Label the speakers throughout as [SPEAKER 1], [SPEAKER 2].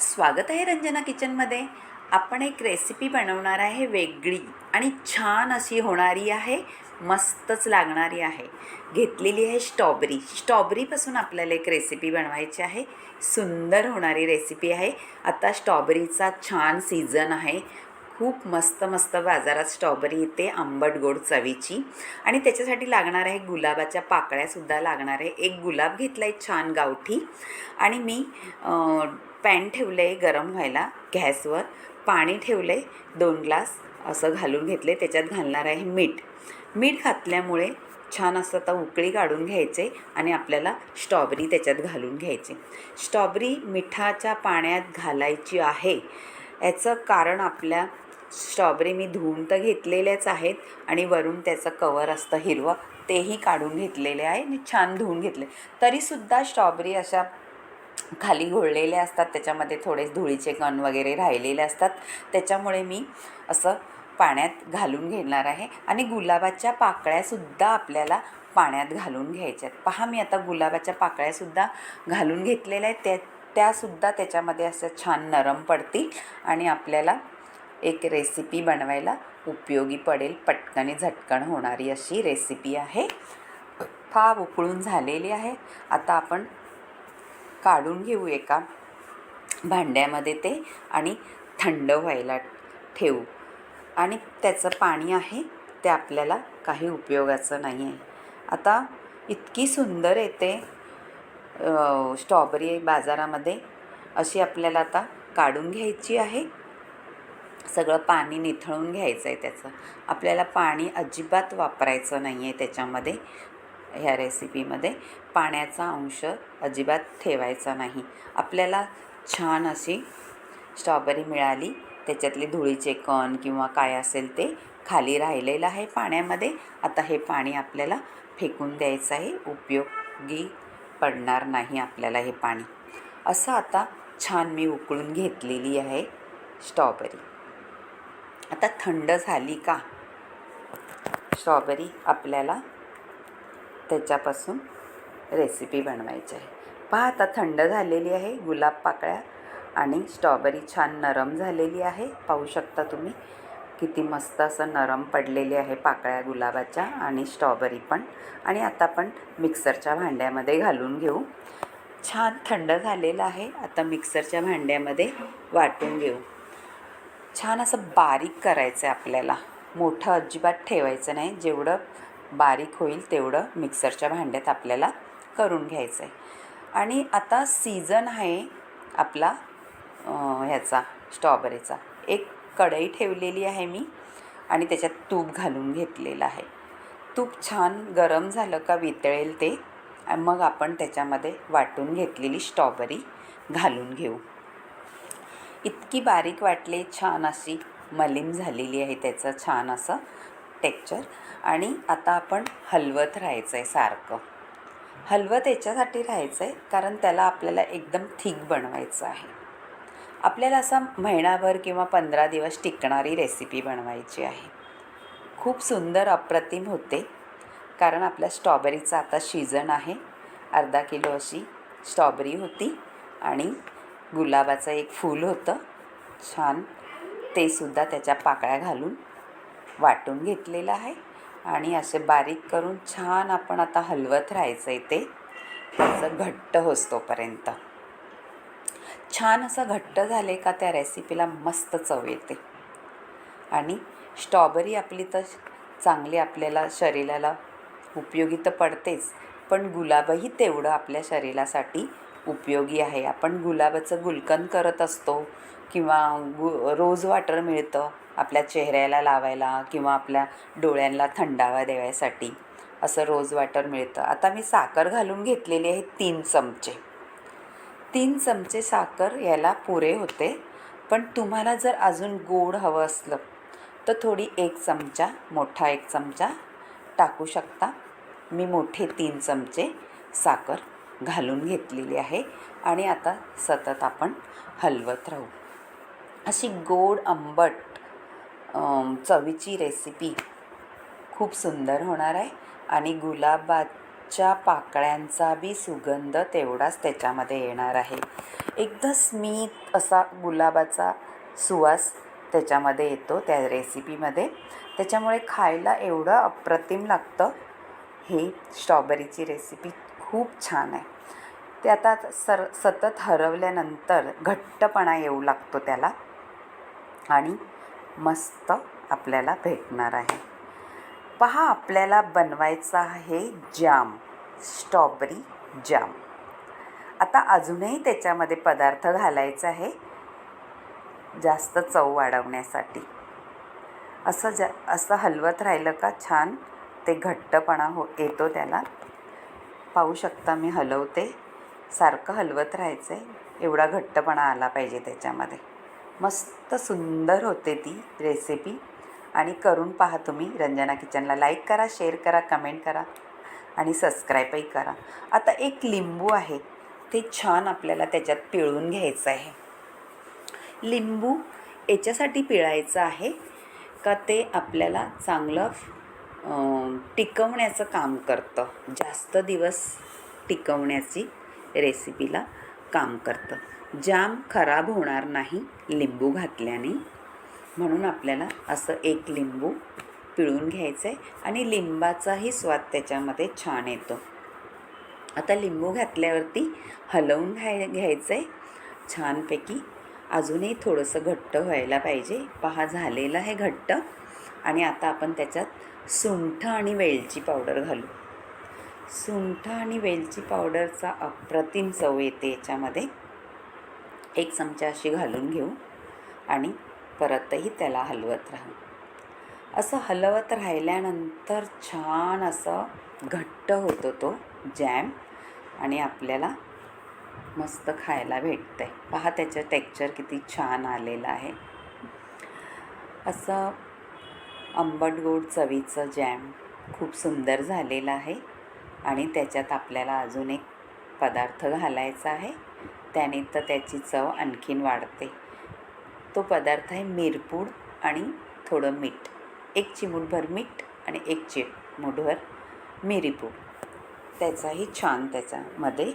[SPEAKER 1] स्वागत आहे रंजना किचनमध्ये. आपण एक रेसिपी बनवणार आहे वेगळी आणि छान अशी होणारी आहे मस्तच लागणारी आहे. घेतलेली आहे स्ट्रॉबेरी स्ट्रॉबेरीपासून आपल्याला एक रेसिपी बनवायची आहे. सुंदर होणारी रेसिपी आहे. आता स्ट्रॉबेरीचा छान सीझन आहे. खूप मस्त मस्त बाजारात स्ट्रॉबेरी येते आंबट गोड चवीची. आणि त्याच्यासाठी लागणार आहे गुलाबाच्या पाकळ्यासुद्धा लागणार आहे. एक गुलाब घेतला आहे छान गावठी. आणि मी पॅन ठेवलं आहे गरम व्हायला गॅसवर. पाणी ठेवलं आहे दोन ग्लास असं घालून घेतले त्याच्यात घालणार आहे मीठ. मीठ घातल्यामुळे छान असं आता उकळी काढून घ्यायचे आणि आपल्याला स्ट्रॉबेरी त्याच्यात घालून घ्यायचे. स्ट्रॉबेरी मिठाच्या पाण्यात घालायची आहे. याचं कारण आपल्या स्ट्रॉबेरी मी धुवून तर घेतलेल्याच आहेत आणि वरून त्याचं कवर असतं हिरवं तेही काढून घेतलेले आहे आणि छान धुवून घेतले तरीसुद्धा स्ट्रॉबेरी अशा खाली घोळलेले असतात त्याच्यामध्ये थोडे धुळीचे कण वगैरे राहिलेले असतात. त्याच्यामुळे मी असं पाण्यात घालून घेणार आहे. आणि गुलाबाच्या पाकळ्यासुद्धा आपल्याला पाण्यात घालून घ्यायच्या आहेत पहा मी आता गुलाबाच्या पाकळ्यासुद्धा घालून घेतलेल्या आहेत. त्या त्यासुद्धा त्याच्यामध्ये असं छान नरम पडतील आणि आपल्याला एक रेसिपी बनवायला उपयोगी पडेल. पटकन झटकन होणारी अशी रेसिपी आहे. फार उकळून झालेली आहे. आता आपण काढून घेऊ एका भांड्यामध्ये ते आणि थंड व्हायला ठेवू. आणि त्याचं पाणी आहे ते आपल्याला काही उपयोगाचं नाही आहे. आता इतकी सुंदर येते स्ट्रॉबेरी बाजारामध्ये. अशी आपल्याला आता काढून घ्यायची आहे. सगळं पाणी निथळून घ्यायचं आहे त्याचं. आपल्याला पाणी अजिबात वापरायचं नाही आहे त्याच्यामध्ये. ह्या रेसिपीमध्ये पाण्याचा अंश अजिबात ठेवायचा नाही. आपल्याला छान अशी स्ट्रॉबेरी मिळाली. त्याच्यातले धुळीचे कण किंवा काय असेल ते खाली राहिलेलं आहे पाण्यामध्ये. आता हे पाणी आपल्याला फेकून द्यायचं आहे. उपयोगी पडणार नाही आपल्याला हे पाणी. असं आता छान मी उकळून घेतलेली आहे स्ट्रॉबेरी आता थंड झाली का? स्ट्रॉबेरी आपल्याला त्याच्यापासून रेसिपी बनवायची आहे. पहा आता थंड झालेली आहे गुलाब पाकळ्या आणि स्ट्रॉबेरी छान नरम झालेली आहे. पाहू शकता तुम्ही किती मस्त असं नरम पडलेली आहे पाकळ्या गुलाबाच्या आणि स्ट्रॉबेरी पण. आणि आता आपण मिक्सरच्या भांड्यामध्ये घालून घेऊ. छान थंड झालेलं आहे आता मिक्सरच्या भांड्यामध्ये वाटून घेऊ. छान असं बारीक करायचं आहे आपल्याला. मोठं अजिबात ठेवायचं नाही. जेवढं बारीक होईल तेवढं मिक्सरच्या भांड्यात आपल्याला करून घ्यायचं आहे आणि आता सीझन आहे आपला ह्याचा स्ट्रॉबेरीचा. एक कढई ठेवलेली आहे मी आणि त्याच्यात तूप घालून घेतलेलं आहे. तूप छान गरम झालं का वितळेल ते मग आपण त्याच्यामध्ये वाटून घेतलेली स्ट्रॉबेरी घालून घेऊ. इतकी बारीक वाटले छान अशी मलिम झालेली आहे त्याचं छान असं टेक्चर आणि आता आपण हलवत राहायचं आहे सारखं. हलवत याच्यासाठी राहायचं आहे कारण त्याला आपल्याला एकदम थिक बनवायचं आहे. आपल्याला असा महिनाभर किंवा पंधरा दिवस टिकणारी रेसिपी बनवायची आहे. खूप सुंदर अप्रतिम होते कारण आपल्या स्ट्रॉबेरीचा आता सीझन आहे. अर्धा किलो अशी स्ट्रॉबेरी होती आणि गुलाबाचं एक फूल होतं. छान. ते सुद्धा त्याच्या पाकळ्या घालून वाटून घेतलेलं आहे. आणि असे बारीक करून छान आपण आता हलवत राहायचं आहे ते. त्याचं घट्ट होसतोपर्यंत छान असं घट्ट झाले का त्या रेसिपीला मस्त चव येते. आणि स्ट्रॉबेरी आपली तर चांगली आपल्याला शरीराला उपयोगी तर पडतेच पण गुलाबही तेवढं आपल्या शरीरासाठी उपयोगी आहे. आपण गुलाबाचं गुलकंद करत असतो किंवा गु रोज वॉटर मिळतं आपल्या चेहऱ्याला लावायला किंवा आपल्या डोळ्यांना थंडावा देण्यासाठी असं रोज वॉटर मिळतं. आता मी साखर घालून घेतलेली आहे तीन चमचे. तीन चमचे साखर याला पुरे होते. पण तुम्हाला जर अजून गोड हवं असलं तर थोडी एक चमचा मोठा एक चमचा टाकू शकता. मी मोठे तीन चमचे साखर घालून घेतलेली आहे. आणि आता सतत आपण हलवत राहू. अशी गोड आंबट चवीची रेसिपी खूप सुंदर होणार आहे. आणि गुलाबाच्या पाकळ्यांचा बी सुगंध तेवढाच त्याच्यामध्ये येणार आहे. एकदम स्मित असा गुलाबाचा सुवास त्याच्यामध्ये येतो त्या रेसिपीमध्ये त्याच्यामुळे खायला एवढं अप्रतिम लागतं. ही स्ट्रॉबेरीची रेसिपी खूप छान आहे. ते आता सर सतत हरवल्यानंतर घट्टपणा येऊ लागतो त्याला आणि मस्त आपल्याला भेटणार आहे. पहा आपल्याला बनवायचा आहे जाम स्ट्रॉबेरी जाम. आता अजूनही त्याच्यामध्ये पदार्थ घालायचा आहे जास्त चव वाढवण्यासाठी. असं जा असं हलवत राहिलं का छान ते घट्टपणा हो येतो त्याला. पाहू शकता मी हलवते. सारखं हलवत राहायचं आहे एवढा घट्टपणा आला पाहिजे त्याच्यामध्ये. मस्त सुंदर होते ती रेसिपी आणि करून पहा तुम्ही. रंजना किचनला लाईक करा शेअर करा कमेंट करा. आणि सबस्क्राईबही करा. आता एक लिंबू आहे. ते छान आपल्याला त्याच्यात पिळून घ्यायचं आहे. लिंबू याच्यासाठी पिळायचं आहे का ते आपल्याला चांगलं टिकवण्याचं काम करतं. जास्त दिवस टिकवण्याची रेसिपीला काम करतं. जाम खराब होणार नाही लिंबू घातल्याने. म्हणून आपल्याला असं एक लिंबू पिळून घ्यायचं आहे आणि लिंबाचाही स्वाद त्याच्यामध्ये छान येतो. आता लिंबू घातल्यावरती हलवून घ्याय घ्यायचं आहे छानपैकी अजूनही थोडंसं घट्ट व्हायला पाहिजे. पहा झालेलं आहे घट्ट. आणि आता आपण त्याच्यात सुंठ आणि वेलची पावडर घालू. सुंठ आणि वेलची पावडरचा अप्रतिम चव येते याच्यामध्ये. एक चमचा अशी घालून घेऊ आणि परतही त्याला हलवत राहू. असं हलवत राहिल्यानंतर छान असं घट्ट होतो तो जॅम आणि आपल्याला मस्त खायला भेटतं आहे पहा त्याचं टेक्चर किती छान आलेलं आहे. असं आंबट गोड चवीचं जॅम खूप सुंदर झालेलं आहे. आणि त्याच्यात आपल्याला अजून एक पदार्थ घालायचा आहे. त्याने तर त्याची चव आणखीन वाढते. तो पदार्थ आहे मिरपूड आणि थोडं मीठ. एक चिमूटभर मीठ आणि एक चिमूटभर मिरीपूड. त्याचाही छान त्याच्यामध्ये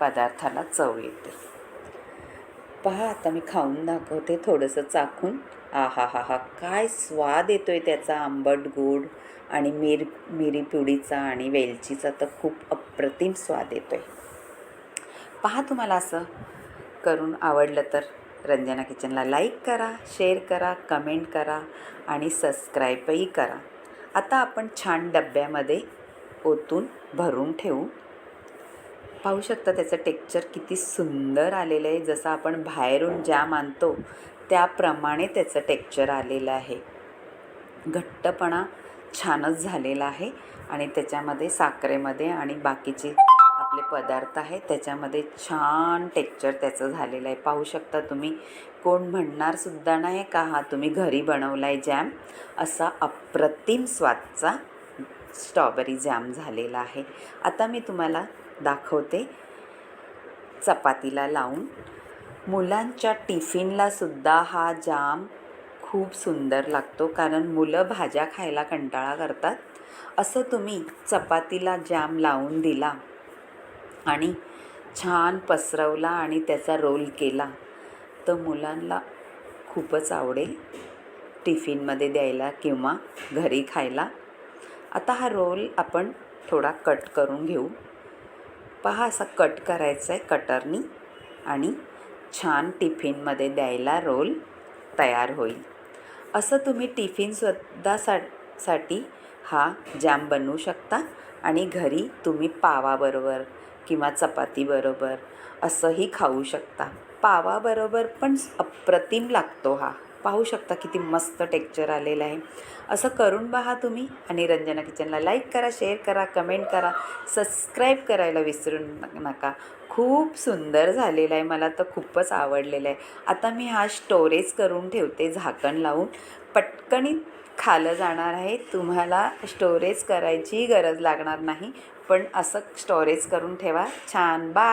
[SPEAKER 1] पदार्थाला चव येते. पहा आता मी खाऊन दाखवते थोडंसं चाखून. आहा हा हा काय स्वाद येतो आहे त्याचा आंबट गोड आणि मिर मिरी पिवडीचा आणि वेलचीचा तर खूप अप्रतिम स्वाद येतो आहे पहा तुम्हाला असं करून आवडलं तर रंजना किचनला लाईक करा शेअर करा कमेंट करा आणि सबस्क्राईबही करा. आता आपण छान डब्यामध्ये ओतून भरून ठेवू. पाहू शकता त्याचं टेक्चर किती सुंदर आलेलं आहे. जसं आपण बाहेरून ज्या आणतो त्याप्रमाणे त्याचं टेक्चर आलेलं आहे. घट्टपणा छानच झालेला आहे आणि त्याच्यामध्ये साखरेमध्ये आणि बाकीचे आपले पदार्थ आहेत त्याच्यामध्ये छान टेक्चर त्याचं झालेलं आहे. पाहू शकता तुम्ही कोण म्हणणारसुद्धा नाही का हा तुम्ही घरी बनवला आहे जॅम असा अप्रतिम स्वादचा स्ट्रॉबेरी जॅम झालेला आहे. आता मी तुम्हाला दाखवते चपातीला लावून मुलांच्या टिफिनलासुद्धा हा जाम खूप सुंदर लागतो कारण मुलं भाज्या खायला कंटाळा करतात. असं तुम्ही चपातीला जाम लावून दिला आणि छान पसरवला आणि त्याचा रोल केला तर मुलांना खूपच आवडेल टिफिनमध्ये द्यायला किंवा घरी खायला. आता हा रोल आपण थोडा कट करून घेऊ. पहा असा कट करायचा आहे कटरनी आणि छान टिफिनमध्ये द्यायला रोल तयार होईल. असं तुम्ही टिफिनसुद्धा सा साठी हा जॅम बनवू शकता आणि घरी तुम्ही पावाबरोबर किंवा चपातीबरोबर असंही खाऊ शकता. पावाबरोबर पण अप्रतिम लागतो हा. पाहू शकता किती मस्त टेक्चर आलेलं आहे. असं करून पहा तुम्ही आणि रंजना किचनला लाईक करा शेअर करा कमेंट करा. सबस्क्राईब करायला विसरू नका. खूप सुंदर झालेलं आहे. मला तर खूपच आवडलेलं आहे. आता मी हा स्टोरेज करून ठेवते झाकण लावून. पटकनी खालं जाणार आहे. तुम्हाला स्टोरेज करायची गरज लागणार नाही. पण असं स्टोरेज करून ठेवा. छान. बाय